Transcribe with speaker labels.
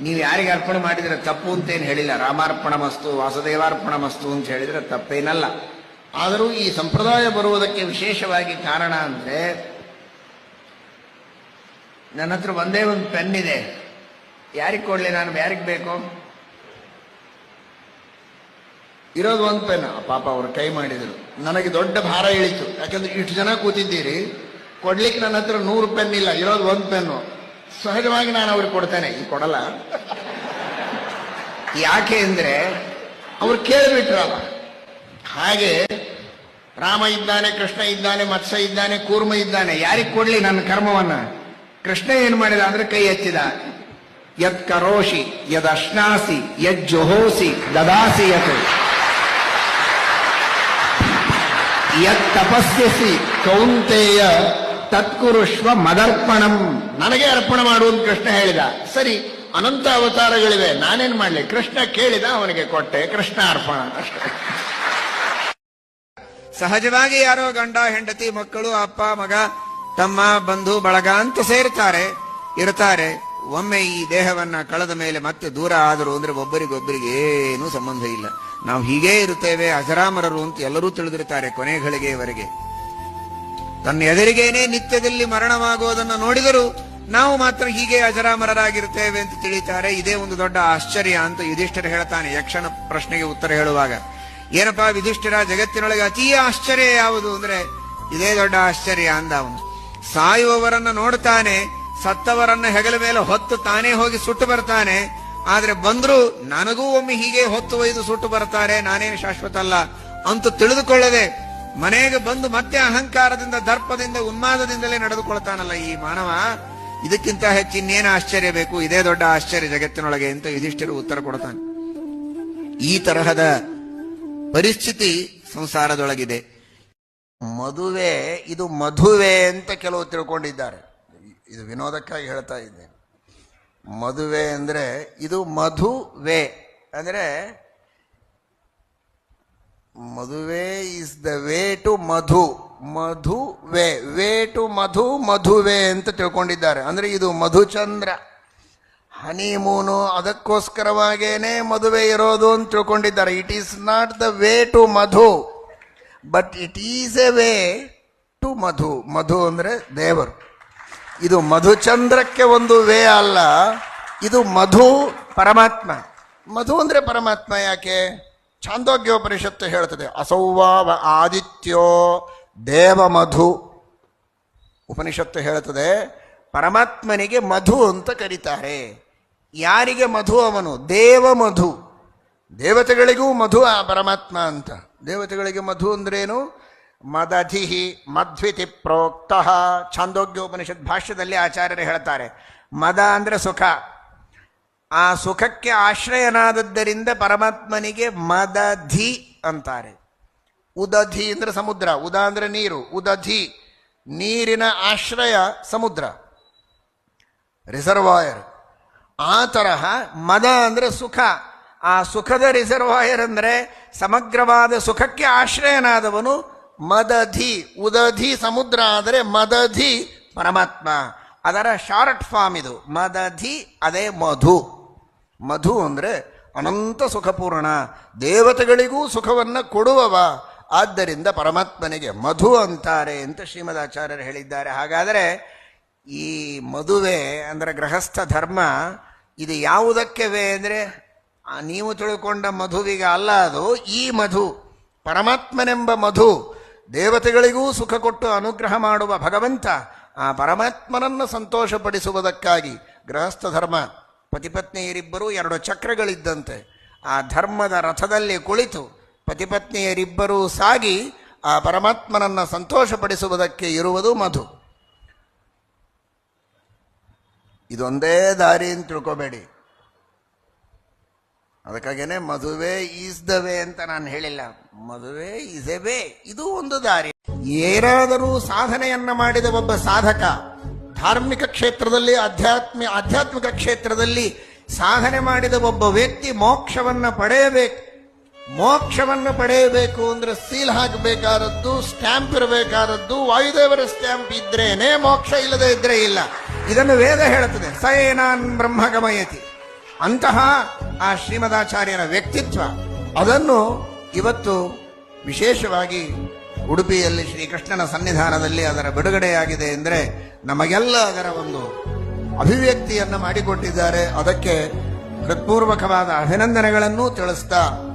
Speaker 1: ನೀವು ಯಾರಿಗೆ ಅರ್ಪಣೆ ಮಾಡಿದರೆ ತಪ್ಪು ಅಂತೇನು ಹೇಳಿಲ್ಲ. ರಾಮಾರ್ಪಣ ಮಸ್ತು ವಾಸುದೇವಾರ್ಪಣ ಮಸ್ತು ಅಂತ ಹೇಳಿದರೆ ತಪ್ಪೇನಲ್ಲ. ಆದರೂ ಈ ಸಂಪ್ರದಾಯ ಬರುವುದಕ್ಕೆ ವಿಶೇಷವಾಗಿ ಕಾರಣ ಅಂದರೆ, ನನ್ನ ಹತ್ರ ಒಂದೇ ಒಂದು ಪೆನ್ ಇದೆ. ಯಾರಿಗೆ ಕೊಡಲಿ ನಾನು, ಯಾರಿಗೆ ಬೇಕು? ಇರೋದು ಒಂದು ಪೆನ್. ಪಾಪ ಅವರು ಕೈ ಮಾಡಿದರು. ನನಗೆ ದೊಡ್ಡ ಭಾರ ಇಳಿತು. ಯಾಕಂದ್ರೆ ಇಷ್ಟು ಜನ ಕೂತಿದ್ದೀರಿ. ಕೊಡ್ಲಿಕ್ಕೆ ನನ್ನ ಹತ್ರ ನೂರು ಪೆನ್ ಇಲ್ಲ. ಇರೋದು ಒಂದು ಪೆನ್ನು. ಸಹಜವಾಗಿ ನಾನು ಅವ್ರಿಗೆ ಕೊಡ್ತೇನೆ. ಈ ಕೊಡಲ್ಲ. ಯಾಕೆ ಅಂದ್ರೆ ಅವ್ರು ಕೇಳಿಬಿಟ್ರಲ್ಲ. ಹಾಗೆ ರಾಮ ಇದ್ದಾನೆ, ಕೃಷ್ಣ ಇದ್ದಾನೆ, ಮತ್ಸ ಇದ್ದಾನೆ, ಕೂರ್ಮ ಇದ್ದಾನೆ. ಯಾರಿಗೆ ಕೊಡ್ಲಿ ನನ್ನ ಕರ್ಮವನ್ನ? ಕೃಷ್ಣ ಏನ್ ಮಾಡಿದ ಅಂದ್ರೆ ಕೈ ಹಚ್ಚಿದ ಯತ್ ಕರೋಷಿ, ಯದ್ ಅಶ್ನಾಸಿ, ಯದ್ ಜೊಹೋಸಿ, ದದಾಸಿ ಯತ್. ಯತ್ ತಪಸ್ಯಸಿ ಕೌಂತೆಯ ತತ್ಕುರುಷ್ವ ಮದರ್ಪಣಂ. ನನಗೆ ಅರ್ಪಣೆ ಮಾಡು ಅಂತ ಕೃಷ್ಣ ಹೇಳಿದ. ಸರಿ, ಅನಂತ ಅವತಾರಗಳಿವೆ, ನಾನೇನ್ ಮಾಡ್ಲಿ? ಕೃಷ್ಣ ಕೇಳಿದ, ಅವನಿಗೆ ಕೊಟ್ಟೆ, ಕೃಷ್ಣ ಅರ್ಪಣ. ಸಹಜವಾಗಿ ಯಾರೋ ಗಂಡ, ಹೆಂಡತಿ, ಮಕ್ಕಳು, ಅಪ್ಪ, ಮಗ, ತಮ್ಮ, ಬಂಧು, ಬಳಗ ಅಂತ ಸೇರ್ತಾರೆ, ಇರ್ತಾರೆ. ಒಮ್ಮೆ ಈ ದೇಹವನ್ನ ಕಳೆದ ಮೇಲೆ ಮತ್ತೆ ದೂರ ಆದರು ಅಂದ್ರೆ ಒಬ್ಬರಿಗೊಬ್ಬರಿಗೆ ಏನೂ ಸಂಬಂಧ ಇಲ್ಲ. ನಾವು ಹೀಗೇ ಇರುತ್ತೇವೆ, ಅಜರಾಮರರು ಅಂತ ಎಲ್ಲರೂ ತಿಳಿದಿರ್ತಾರೆ ಕೊನೆ ಗಳಿಗೆಯವರೆಗೆ ತನ್ನ ಎದುರಿಗೇನೆ ನಿತ್ಯದಲ್ಲಿ ಮರಣವಾಗುವುದನ್ನು ನೋಡಿದರೂ ನಾವು ಮಾತ್ರ ಹೀಗೆ ಅಜರಾಮರರಾಗಿರ್ತೇವೆ ಅಂತ ತಿಳಿತಾರೆ. ಇದೇ ಒಂದು ದೊಡ್ಡ ಆಶ್ಚರ್ಯ ಅಂತ ಯುಧಿಷ್ಠರು ಹೇಳ್ತಾನೆ. ಯಕ್ಷನ ಪ್ರಶ್ನೆಗೆ ಉತ್ತರ ಹೇಳುವಾಗ, ಏನಪ್ಪಾ ಯುಧಿಷ್ಠಿರ, ಜಗತ್ತಿನೊಳಗೆ ಅತೀ ಆಶ್ಚರ್ಯ ಯಾವುದು ಅಂದ್ರೆ ಇದೇ ದೊಡ್ಡ ಆಶ್ಚರ್ಯ ಅಂದ ಅವನು. ಸಾಯುವವರನ್ನ ನೋಡ್ತಾನೆ, ಸತ್ತವರನ್ನ ಹೆಗಲ ಮೇಲೆ ಹೊತ್ತು ತಾನೇ ಹೋಗಿ ಸುಟ್ಟು ಬರ್ತಾನೆ. ಆದ್ರೆ ಬಂದ್ರು ನನಗೂ ಒಮ್ಮೆ ಹೀಗೆ ಹೊತ್ತು ಒಯ್ದು ಸುಟ್ಟು ಬರ್ತಾರೆ, ನಾನೇನು ಶಾಶ್ವತ ಅಲ್ಲ ಅಂತ ತಿಳಿದುಕೊಳ್ಳದೆ ಮನೆಗೆ ಬಂದು ಮತ್ತೆ ಅಹಂಕಾರದಿಂದ, ದರ್ಪದಿಂದ, ಉನ್ಮಾದದಿಂದಲೇ ನಡೆದುಕೊಳ್ತಾನಲ್ಲ ಈ ಮಾನವ. ಇದಕ್ಕಿಂತ ಹೆಚ್ಚಿನ್ನೇನು ಆಶ್ಚರ್ಯ ಬೇಕು? ಇದೇ ದೊಡ್ಡ ಆಶ್ಚರ್ಯ ಜಗತ್ತಿನೊಳಗೆ ಅಂತ ಯುಧಿಷ್ಠಿರು ಉತ್ತರ ಕೊಡ್ತಾನೆ. ಈ ತರಹದ ಪರಿಸ್ಥಿತಿ ಸಂಸಾರದೊಳಗಿದೆ. ಮದುವೆ, ಇದು ಮಧುವೆ ಅಂತ ಕೆಲವು ತಿಳ್ಕೊಂಡಿದ್ದಾರೆ. ಇದು ವಿನೋದಕ್ಕಾಗಿ ಹೇಳ್ತಾ ಇದ್ದೇನೆ. ಮದುವೆ ಅಂದ್ರೆ ಇದು ಮಧುವೆ. ಅಂದ್ರೆ ಮದುವೆ is the way to madhu madhu way way to madhu ಮಧುವೆ ಅಂತ ತಿಳ್ಕೊಂಡಿದ್ದಾರೆ. ಅಂದ್ರೆ ಇದು ಮಧುಚಂದ್ರ. ಹನಿಮೂನು ಅದಕ್ಕೋಸ್ಕರವಾಗೇನೆ ಮದುವೆ ಇರೋದು ಅಂತ ತಿಳ್ಕೊಂಡಿದ್ದಾರೆ. It is not the way to madhu but it is a way to madhu ಮಧು ಅಂದ್ರೆ ದೇವರು. ಇದು ಮಧುಚಂದ್ರಕ್ಕೆ ಒಂದು ವೇ ಅಲ್ಲ, ಇದು ಮಧು ಪರಮಾತ್ಮ. ಮಧು ಅಂದ್ರೆ ಪರಮಾತ್ಮ ಯಾಕೆ? ಛಾಂದೋಗ್ಯೋಪನಿಷತ್ತು ಹೇಳ್ತದೆ ಅಸೌವಾವ ಆದಿತ್ಯೋ ದೇವಮಧು. ಉಪನಿಷತ್ತು ಹೇಳ್ತದೆ, ಪರಮಾತ್ಮನಿಗೆ ಮಧು ಅಂತ ಕರೀತಾರೆ. ಯಾರಿಗೆ ಮಧು ಅವನು? ದೇವ ಮಧು ದೇವತೆಗಳಿಗೂ ಮಧು ಆ ಪರಮಾತ್ಮ ಅಂತ. ದೇವತೆಗಳಿಗೆ ಮಧು ಅಂದ್ರೇನು? ಮದಧಿಹಿ ಮಧ್ವಿತಿ ಪ್ರೋಕ್ತಃ. ಛಾಂದೋಗ್ಯೋಪನಿಷತ್ ಭಾಷ್ಯದಲ್ಲಿ ಆಚಾರ್ಯರು ಹೇಳ್ತಾರೆ, ಮದ ಅಂದ್ರೆ ಸುಖ. ಆ ಸುಖಕ್ಕೆ ಆಶ್ರಯನಾದದ್ದರಿಂದ ಪರಮಾತ್ಮನಿಗೆ ಮದಧಿ ಅಂತಾರೆ. ಉದಧಿ ಅಂದ್ರೆ ಸಮುದ್ರ, ಉದ ಅಂದರೆ ನೀರು, ಉದಧಿ ನೀರಿನ ಆಶ್ರಯ ಸಮುದ್ರ. ರಿಸರ್ವಾಯರ್. ಆ ತರಹ ಮದ ಅಂದ್ರೆ ಸುಖ. ಆ ಸುಖದ ರಿಸರ್ವಾಯರ್ ಅಂದ್ರೆ ಸಮಗ್ರವಾದ ಸುಖಕ್ಕೆ ಆಶ್ರಯನಾದವನು ಮದಧಿ, ಉದಧಿ ಸಮುದ್ರ ಆದರೆ ಮದಧಿ ಪರಮಾತ್ಮ. ಅದರ ಶಾರ್ಟ್ ಫಾರ್ಮ್ ಇದು. ಮದಧಿ ಅದೇ ಮಧು. ಮಧು ಅಂದರೆ ಅನಂತ ಸುಖಪೂರ್ಣ. ದೇವತೆಗಳಿಗೂ ಸುಖವನ್ನು ಕೊಡುವವ. ಆದ್ದರಿಂದ ಪರಮಾತ್ಮನಿಗೆ ಮಧು ಅಂತಾರೆ ಅಂತ ಶ್ರೀಮದಾಚಾರ್ಯರು ಹೇಳಿದ್ದಾರೆ. ಹಾಗಾದರೆ ಈ ಮದುವೆ ಅಂದರೆ ಗೃಹಸ್ಥ ಧರ್ಮ ಇದು ಯಾವುದಕ್ಕೆ ವೇ ಅಂದ್ರೆ ನೀವು ತಿಳ್ಕೊಂಡ ಮಧುವಿಗೆ ಅಲ್ಲ ಅದು, ಈ ಮಧು, ಪರಮಾತ್ಮನೆಂಬ ಮಧು, ದೇವತೆಗಳಿಗೂ ಸುಖ ಕೊಟ್ಟು ಅನುಗ್ರಹ ಮಾಡುವ ಭಗವಂತ, ಆ ಪರಮಾತ್ಮನನ್ನು ಸಂತೋಷಪಡಿಸುವುದಕ್ಕಾಗಿ ಗೃಹಸ್ಥ ಧರ್ಮ ಪತಿಪತ್ನಿಯರಿಬ್ಬರೂ ಎರಡು ಚಕ್ರಗಳಿದ್ದಂತೆ. ಆ ಧರ್ಮದ ರಥದಲ್ಲಿ ಕುಳಿತು ಪತಿಪತ್ನಿಯರಿಬ್ಬರೂ ಸಾಗಿ ಆ ಪರಮಾತ್ಮನನ್ನು ಸಂತೋಷಪಡಿಸುವುದಕ್ಕೆ ಇರುವುದು ಮಧು. ಇದೊಂದೇ ದಾರಿ ಅಂತ ತಿಳ್ಕೋಬೇಡಿ. ಅದಕ್ಕಾಗೇನೆ ಮದುವೆ ಈಸ್ ದ ವೇ ಅಂತ ನಾನು ಹೇಳಿಲ್ಲ. ಮದುವೆ ಇಸ್ ಎ ವೇ. ಇದು ಒಂದು ದಾರಿ. ಏನಾದರೂ ಸಾಧನೆಯನ್ನ ಮಾಡಿದ ಒಬ್ಬ ಸಾಧಕ ಧಾರ್ಮಿಕ ಕ್ಷೇತ್ರದಲ್ಲಿ, ಆಧ್ಯಾತ್ಮಿ, ಆಧ್ಯಾತ್ಮಿಕ ಕ್ಷೇತ್ರದಲ್ಲಿ ಸಾಧನೆ ಮಾಡಿದ ಒಬ್ಬ ವ್ಯಕ್ತಿ ಮೋಕ್ಷವನ್ನ ಪಡೆಯಬೇಕು. ಮೋಕ್ಷವನ್ನು ಪಡೆಯಬೇಕು ಅಂದ್ರೆ ಸೀಲ್ ಹಾಕಬೇಕಾದದ್ದು, ಸ್ಟ್ಯಾಂಪ್ ಇರಬೇಕಾದದ್ದು, ವಾಯುದೇವರ ಸ್ಟ್ಯಾಂಪ್ ಇದ್ರೇನೆ ಮೋಕ್ಷ, ಇಲ್ಲದೆ ಇದ್ರೆ ಇಲ್ಲ. ಇದನ್ನು ವೇದ ಹೇಳುತ್ತದೆ ಸ ಏನಾನ್ ಬ್ರಹ್ಮ ಗಮಯತಿ ಅಂತಹ ಆ ಶ್ರೀಮದಾಚಾರ್ಯರ ವ್ಯಕ್ತಿತ್ವ, ಅದನ್ನು ಇವತ್ತು ವಿಶೇಷವಾಗಿ ಉಡುಪಿಯಲ್ಲಿ ಶ್ರೀಕೃಷ್ಣನ ಸನ್ನಿಧಾನದಲ್ಲಿ ಅದರ ಬಿಡುಗಡೆಯಾಗಿದೆ ಎಂದರೆ ನಮಗೆಲ್ಲ ಅದರ ಒಂದು ಅಭಿವ್ಯಕ್ತಿಯನ್ನು ಮಾಡಿಕೊಟ್ಟಿದ್ದಾರೆ. ಅದಕ್ಕೆ ಹೃತ್ಪೂರ್ವಕವಾದ ಅಭಿನಂದನೆಗಳನ್ನೂ ತಿಳಿಸ್ತಾ